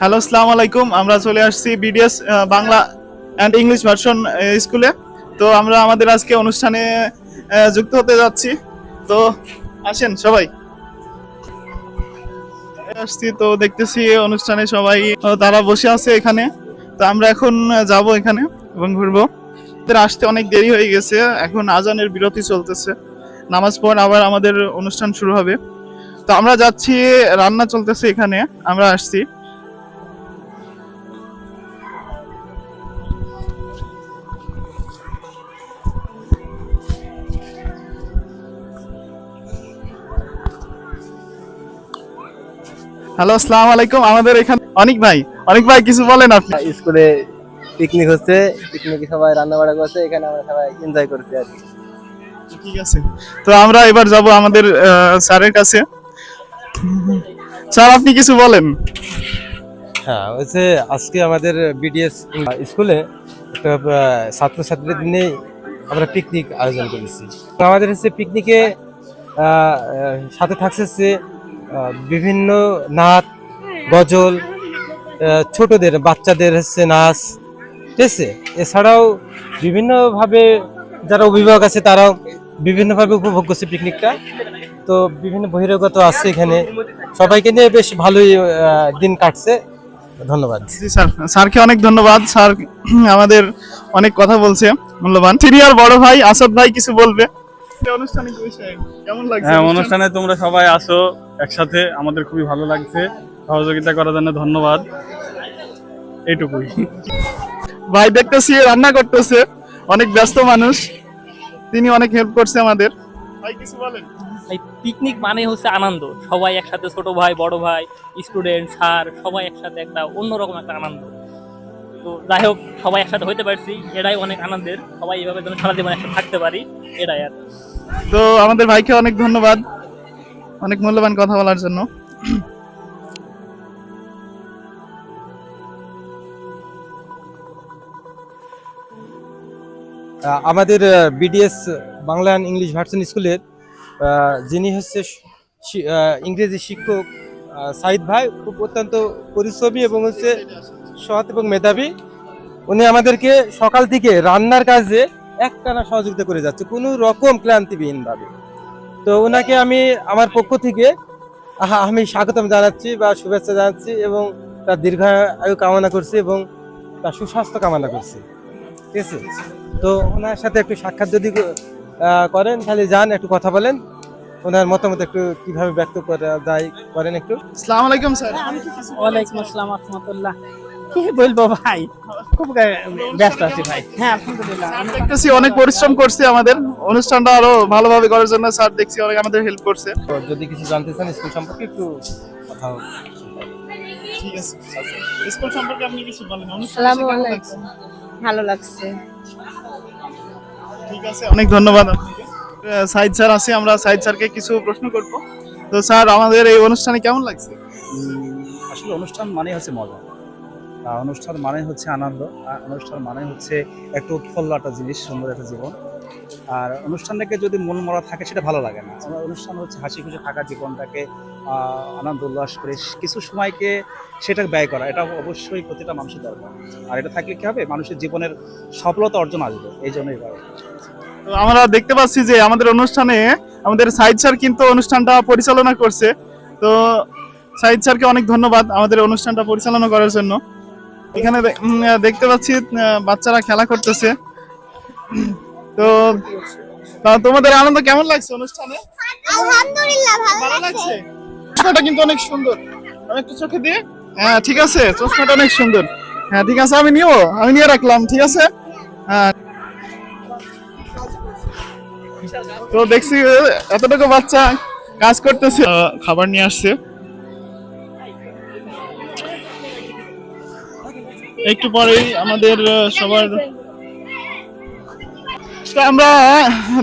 Hello আসসালামু আলাইকুম। আমরা চলে আসছি BDS Bangla and English version স্কুলে তো আমরা আমাদের আজকে অনুষ্ঠানে যুক্ত হতে যাচ্ছি। তো আসেন সবাই। আসছি, তো দেখতেছি অনুষ্ঠানে সবাই তারা বসে আছে এখানে। তো আমরা এখন যাব এখানে এবং ঘুরবো। আমাদের আসতে অনেক দেরি হয়ে গেছে। এখন আজানের বিরতি চলতেছে। নামাজ পর আবার আমাদের অনুষ্ঠান শুরু হবে। তো আমরা যাচ্ছি, রান্না চলতেছে এখানে। আমরা আসছি। হ্যালো আসসালামু আলাইকুম। আমাদের এখানে অনেক ভাই অনেক ভাই কিছু বলেন আপনি। স্কুলে পিকনিক হচ্ছে পিকনিকে সবাই রান্না বাড়া করছে এখানে আমরা সবাই এনজয় করছি আর কি। ঠিক আছে। তো আমরা এবার যাব আমাদের স্যারের কাছে। স্যার আপনি কিছু বলেন। হ্যাঁ হচ্ছে আজকে আমাদের বিডিএস স্কুলে একটা ছাত্রছাত্রীদের নিয়ে আমরা পিকনিক আয়োজন করেছি। তো আমাদের হচ্ছে পিকনিকে সাথে থাকছে বিভিন্ন নাচ গজল ছোটদের বাচ্চাদের হচ্ছে নাচ ঠিক আছে? এছাড়াও বিভিন্নভাবে যারা অভিভাবক আছে তারাও বিভিন্নভাবে উপভোগ করছে পিকনিকটা তো বিভিন্ন বহিরাগত আছে এখানে। সবাইকে নিয়ে বেশ ভালোই দিন কাটছে। ধন্যবাদ। স্যার। স্যারকে অনেক ধন্যবাদ। স্যার আমাদের অনেক কথা বলছে। মূল্যবান। সিনিয়র বড় ভাই আসাদ ভাই কিছু বলবে? কেমন লাগছে? হ্যাঁ অনুষ্ঠানে তোমরা সবাই আসো। একসাথে আমাদের খুবই ভালো লাগছে। সহযোগিতা করার জন্য ধন্যবাদ। এইটুকুই। ভাই দেখতেছি রান্না করতেছে। অনেক ব্যস্ত মানুষ। তিনি অনেক হেল্প করছে আমাদের। ভাই কিছু বলেন। এই পিকনিক মানে হচ্ছে আনন্দ। সবাই একসাথে ছোট ভাই বড় ভাই স্টুডেন্ট স্যার সবাই একসাথে একটা অন্যরকম একটা আনন্দ। তো যাই হোক সবাই একসাথে হইতে পারছি। এটাই অনেক আনন্দের। সবাই এভাবে যেন সারা জীবন একসাথে থাকতে পারি এটাই আর তো আমাদের ভাইকে অনেক ধন্যবাদ। অনেক মূল্যবান কথা বলার জন্য। আমাদের BDS Bangla and English version স্কুলের যিনি হচ্ছে ইংরেজি শিক্ষক সাইদ ভাই, খুব অত্যন্ত পরিশ্রমী এবং হচ্ছে সৎ এবং মেধাবী। উনি আমাদেরকে সকাল থেকে রান্নার কাজে একটানা সহযোগিতা করে যাচ্ছে। কোনো রকম ক্লান্তিবিহীনভাবে। তো ওনাকে আমি আমার পক্ষ থেকে আমি স্বাগতম জানাচ্ছি বা শুভেচ্ছা জানাচ্ছি এবং তার দীর্ঘায়ু কামনা করছি এবং তার সুস্বাস্থ্য কামনা করছি। ঠিক আছে? তো ওনার সাথে একটু সাক্ষাৎ যদি করেন তাহলে যান একটু কথা বলেন। ওনার মতামত একটু কীভাবে ব্যক্ত করা যায় করেন একটু। আসসালামু আলাইকুম স্যার। ওয়ালাইকুম আসসালাম রহমতুল্লাহ। কি বলব ভাই? খুব ব্যস্ত আছি ভাই। হ্যাঁ আলহামদুলিল্লাহ। দেখতেছি অনেক পরিশ্রম করছে আমাদের। অনুষ্ঠানটা আরও ভালোভাবে করার জন্য স্যার দেখছি অনেক আমাদের হেল্প করছে। যদি কিছু জানতে চান স্কুল সম্পর্কে একটু কথা হোক। ঠিক আছে। স্কুল সম্পর্কে আপনি কিছু বলেন। আসসালামু আলাইকুম। ভালো লাগছে। ঠিক আছে অনেক ধন্যবাদ আপনাকে। সাইদ স্যার আছে আমরা সাইদ স্যারকে কিছু প্রশ্ন করব। তো স্যার আমাদের এই অনুষ্ঠানে কেমন লাগছে? আসলে অনুষ্ঠান মানে হচ্ছে মজা। অনুষ্ঠান মানে হচ্ছে আনন্দ অনুষ্ঠান মানে হচ্ছে একটু উৎফুল্ল একটা জিনিস, সুন্দর একটা জীবন। আর অনুষ্ঠানটাকে যদি মন মরা থাকে, সেটা ভালো লাগে না। অনুষ্ঠান হচ্ছে হাসি খুশি থাকা জীবনটাকে আনন্দ, উল্লাস করে কিছু সময়কে সেটা ব্যয় করা। এটা অবশ্যই প্রতিটা মানুষের দরকার। আর এটা থাকলে কি হবে? মানুষের জীবনের সফলতা অর্জন আসবে। এই জন্যই তো আমরা দেখতে পাচ্ছি যে আমাদের অনুষ্ঠানে আমাদের সাইদ স্যার কিন্তু অনুষ্ঠানটা পরিচালনা করছে। তো সাইদ স্যারকে অনেক ধন্যবাদ আমাদের অনুষ্ঠানটা পরিচালনা করার জন্য। এখানে দেখতে পাচ্ছি বাচ্চারা খেলা করতেছে। তো তোমাদের আনন্দ কেমন লাগছে অনুষ্ঠানে? আলহামদুলিল্লাহ ভালো লাগছে। চশমাটা কিন্তু অনেক সুন্দর। আমি একটু চোখে দিয়ে হ্যাঁ ঠিক আছে চশমাটা অনেক সুন্দর। হ্যাঁ ঠিক আছে আমি নিও আমি নিয়ে রাখলাম ঠিক আছে? হ্যাঁ। তো দেখছি এতটুকু বাচ্চা কাজ করতেছে। খাবার নিয়ে আসছে। একটু পরেই আমাদের সবার তো আমরা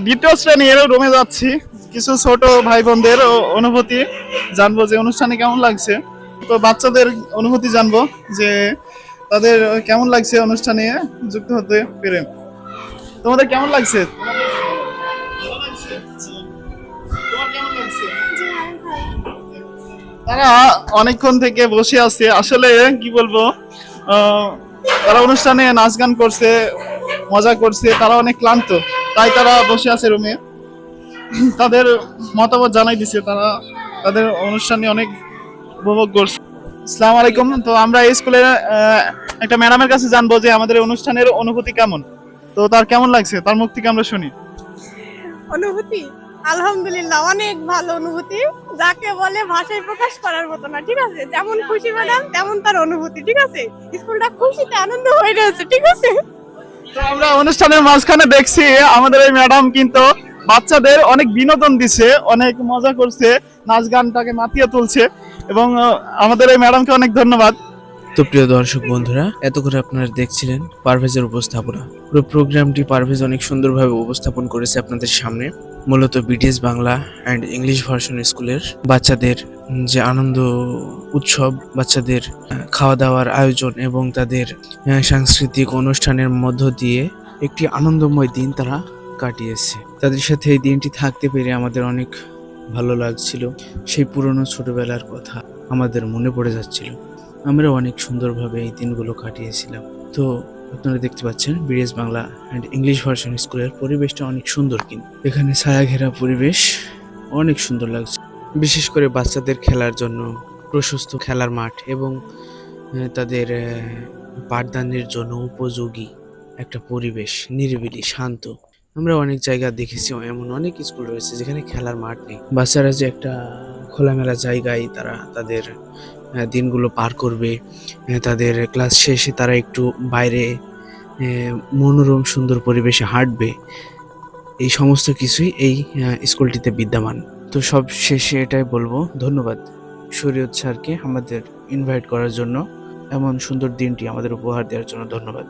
দ্বিতীয় শ্রেণির রুমে যাচ্ছি। কিছু ছোট ভাই বোনদের অনুভূতি জানব যে অনুষ্ঠানে কেমন লাগছে। তো বাচ্চাদের অনুভূতি জানব যে তাদের কেমন লাগছে অনুষ্ঠানে যুক্ত হতে পেরে। তোমাদের কেমন লাগছে? তারা অনেকক্ষণ থেকে বসে আছে। আসলে কি বলব? তারা অনুষ্ঠানে নাচ গান করছে, মজা করছে, তারা অনেক ক্লান্ত। তাই তারা বসে আছে রুমে তাদের মতামত জানাই দিছে তারা। তাদের অনুষ্ঠানে অনেক উপভোগ করছে। আসসালামু আলাইকুম। তো আমরা এই স্কুলের একটা ম্যাডামের কাছে জানব যে আমাদের অনুষ্ঠানের অনুভূতি কেমন। তো তার কেমন লাগছে? তার মুখ থেকে আমরা শুনি। অনুভূতি? আলহামদুলিল্লাহ অনেক ভালো অনুভূতি। যাকে বলে ভাষায় প্রকাশ করার মতো না ঠিক আছে? যেমন খুশি ম্যাডাম তেমন তার অনুভূতি ঠিক আছে? স্কুলটা খুশিতে আনন্দ হয়ে রয়েছে ঠিক আছে? তো আমরা অনুষ্ঠানের মাঝখানে দেখছি আমাদের এই ম্যাডাম কিন্তু বাচ্চাদের অনেক বিনোদন দিছে অনেক মজা করছে নাচ গানটাকে মাতিয়ে তুলছে। এবং আমাদের এই ম্যাডামকে অনেক ধন্যবাদ। তো প্রিয় দর্শক বন্ধুরা এত করে আপনারা দেখছিলেন পারভেজের উপস্থাপনা। পুরো প্রোগ্রামটি পারভেজ অনেক সুন্দরভাবে উপস্থাপন করেছে আপনাদের সামনে। মূলত BTS Bangla and English version স্কুলের বাচ্চাদের যে আনন্দ উৎসব, বাচ্চাদের খাওয়া দাওয়ার আয়োজন এবং তাদের সাংস্কৃতিক অনুষ্ঠানের মধ্য দিয়ে একটি আনন্দময় দিন তারা কাটিয়েছে। তাদের সাথে এই দিনটি থাকতে পেরে আমাদের অনেক ভালো লাগছিল। সেই পুরনো ছোটবেলার কথা আমাদের মনে পড়ে যাচ্ছিল। আমরা অনেক সুন্দরভাবে এই দিনগুলো কাটিয়েছিলাম। তো আপনারা দেখতে পাচ্ছেন BS Bangla and English version স্কুলের পরিবেশটা অনেক সুন্দর কিন্তু। এখানে ছায়া ঘেরা পরিবেশ অনেক সুন্দর লাগছে। বিশেষ করে বাচ্চাদের খেলার জন্য প্রশস্ত খেলার মাঠ এবং তাদের পাঠদানের জন্য উপযোগী একটা পরিবেশ, নিরিবিলি, শান্ত। আমরা অনেক জায়গা দেখেছি, এমন অনেক স্কুল রয়েছে যেখানে খেলার মাঠ নেই। বাচ্চারা যে একটা খোলামেলা জায়গায় তারা তাদের দিনগুলো পার করবে। তাদের ক্লাস শেষে তারা একটু বাইরে মনোরম, সুন্দর পরিবেশে হাঁটবে। এই সমস্ত কিছুই এই স্কুলটিতে বিদ্যমান। তো সব শেষে এটাই বলব, ধন্যবাদ শরীয়ত স্যারকে আমাদের ইনভাইট করার জন্য। এমন সুন্দর দিনটি আমাদের উপহার দেওয়ার জন্য ধন্যবাদ।